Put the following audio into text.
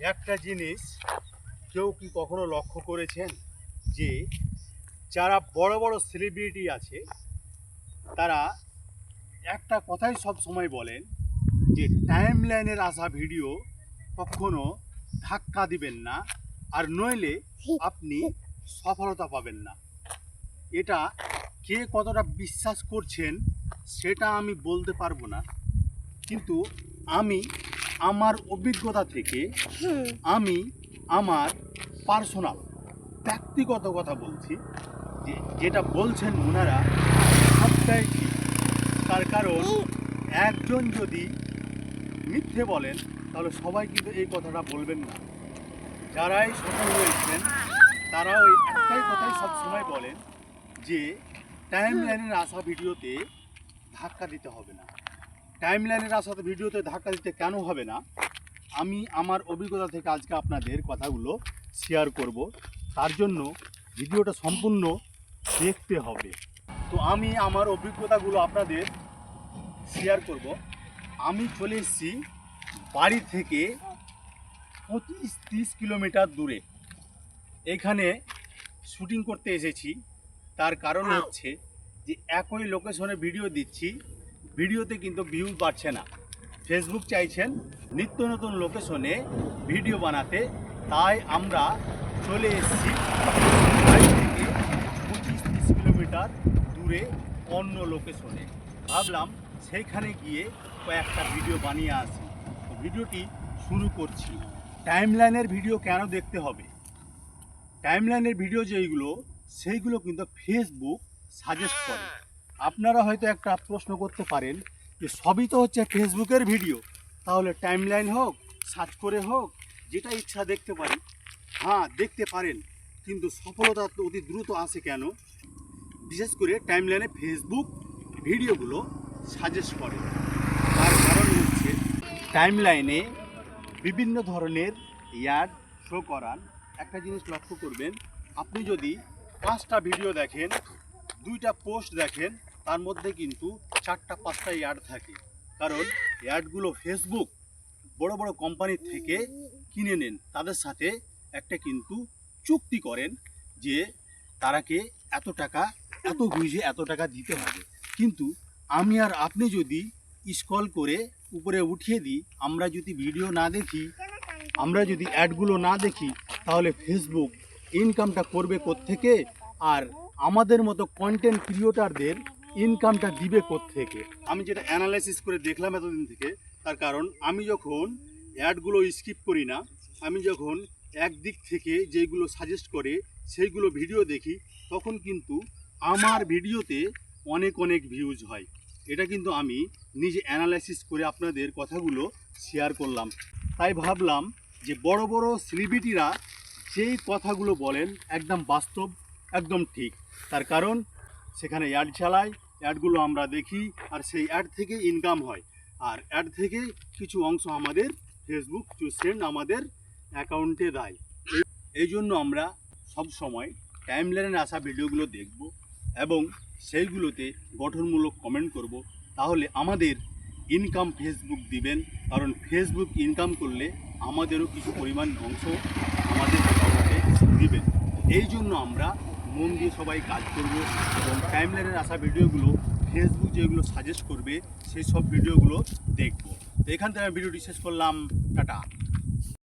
একটা জিনিস কেউ কি কখনো লক্ষ্য করেছেন যে যারা বড় বড় সেলিব্রিটি আছে, তারা একটা কথাই সব সময় বলেন যে টাইম লাইনের আসা ভিডিও কখনো ধাক্কা দিবেন না আর নইলে আপনি সফলতা পাবেন না। এটা কে কতটা বিশ্বাস করছেন সেটা আমি বলতে পারব না। কিন্তু আমি আমার অভিজ্ঞতা থেকে আমি আমার পার্সোনাল ব্যক্তিগত কথা বলছি। যে যেটা বলছেন ওনারা সবটাই ঠিক। তার কারণ একজন যদি মিথ্যে বলেন তাহলে সবাই কিন্তু এই কথাটা বলবেন না। যারাই সফল হয়েছেন তারা ওই একটাই কথাই সবসময় বলেন যে টাইম লাইনের আসা ভিডিওতে ধাক্কা দিতে হবে না। টাইম লাইনের আসা ভিডিওতে ধাক্কা দিতে কেন হবে না আমি আমার অভিজ্ঞতা থেকে আজকে আপনাদের কথাগুলো শেয়ার করব। তার জন্য ভিডিওটা সম্পূর্ণ দেখতে হবে। তো আমি আমার অভিজ্ঞতাগুলো আপনাদের শেয়ার করব। আমি চলে এসেছি বাড়ি থেকে পঁচিশ তিরিশ কিলোমিটার দূরে। এখানে শুটিং করতে এসেছি। তার কারণ হচ্ছে যে একই লোকেশনে ভিডিও দিচ্ছি। ভিডিওতে কিন্তু ভিউ বাড়ছে না। ফেসবুক চাইছেন নিত্য নতুন লোকেশনে ভিডিও বানাতে। তাই আমরা চলে এসেছি থেকে পঁচিশ তিরিশ কিলোমিটার দূরে অন্য লোকেশনে ভাবলাম সেইখানে গিয়ে কয়েকটা ভিডিও বানিয়ে আসি। ভিডিওটি শুরু করছি। টাইমলাইনের ভিডিও কেন দেখতে হবে? টাইমলাইনের ভিডিও যেইগুলো, সেইগুলো কিন্তু ফেসবুক সাজেস্ট করে। আপনারা হয়তো একটা প্রশ্ন করতে পারেন যে সবই তো হচ্ছে ফেসবুকের ভিডিও। তাহলে টাইমলাইন হোক সার্চ করে হোক, যেটা ইচ্ছা দেখতে পারি হ্যাঁ দেখতে পারেন। কিন্তু সফলতা অতি দ্রুত আসে কেন? বিশেষ করে টাইমলাইনে ফেসবুক ভিডিওগুলো সাজেস্ট করে। তার কারণ হচ্ছে টাইমলাইনে বিভিন্ন ধরনের ইয়ার্ড শো করান একটা জিনিস লক্ষ্য করবেন। আপনি যদি পাঁচটা ভিডিও দেখেন, দুইটা পোস্ট দেখেন তার মধ্যে কিন্তু চারটা, পাঁচটা ইয়ার্ড থাকে। কারণ ইয়ার্ডগুলো ফেসবুক বড় বড় কোম্পানির থেকে কিনে নেন। তাদের সাথে একটা কিন্তু চুক্তি করেন যে তারাকে এত টাকা, এত বুঝে এত টাকা দিতে হবে। কিন্তু আমি আর আপনি যদি স্কল করে উপরে উঠিয়ে দিই, আমরা যদি ভিডিও না দেখি, আমরা যদি অ্যাডগুলো না দেখি, তাহলে ফেসবুক ইনকামটা করবে থেকে আর আমাদের মতো কন্টেন্ট ক্রিয়েটারদের ইনকামটা দিবে থেকে আমি যেটা অ্যানালাইসিস করে দেখলাম এতদিন থেকে, তার কারণ আমি যখন অ্যাডগুলো স্কিপ করি না, আমি যখন একদিক থেকে যেগুলো সাজেস্ট করে সেইগুলো ভিডিও দেখি, তখন কিন্তু আমার ভিডিওতে অনেক অনেক ভিউজ হয়। এটা কিন্তু আমি নিজে অ্যানালাইসিস করে আপনাদের কথাগুলো শেয়ার করলাম। তাই ভাবলাম যে বড় বড় সেলিব্রিটিরা যেই কথাগুলো বলেন একদম বাস্তব, একদম ঠিক। তার কারণ সেখানে অ্যাড চালায় অ্যাডগুলো আমরা দেখি আর সেই অ্যাড থেকে ইনকাম হয়। আর অ্যাড থেকে কিছু অংশ আমাদের ফেসবুক কিছু সেন্ড আমাদের অ্যাকাউন্টে দেয়। এই- এই জন্য আমরা সব সময় টাইম লাইনে আসা ভিডিওগুলো দেখব এবং সেইগুলোতে গঠনমূলক কমেন্ট করব। তাহলে আমাদের ইনকাম ফেসবুক দিবেন, কারণ ফেসবুক ইনকাম করলে আমাদেরও কিছু পরিমাণ অংশ আমাদের অ্যাকাউন্টে দিবেন। এই জন্য আমরা মন দিয়ে সবাই কাজ করব এবং টাইমলাইনের আসা ভিডিওগুলো ফেসবুক যেগুলো সাজেস্ট করবে, সেই সব ভিডিওগুলো দেখব। এখান থেকে আমি ভিডিওটি শেষ করলাম, টাটা।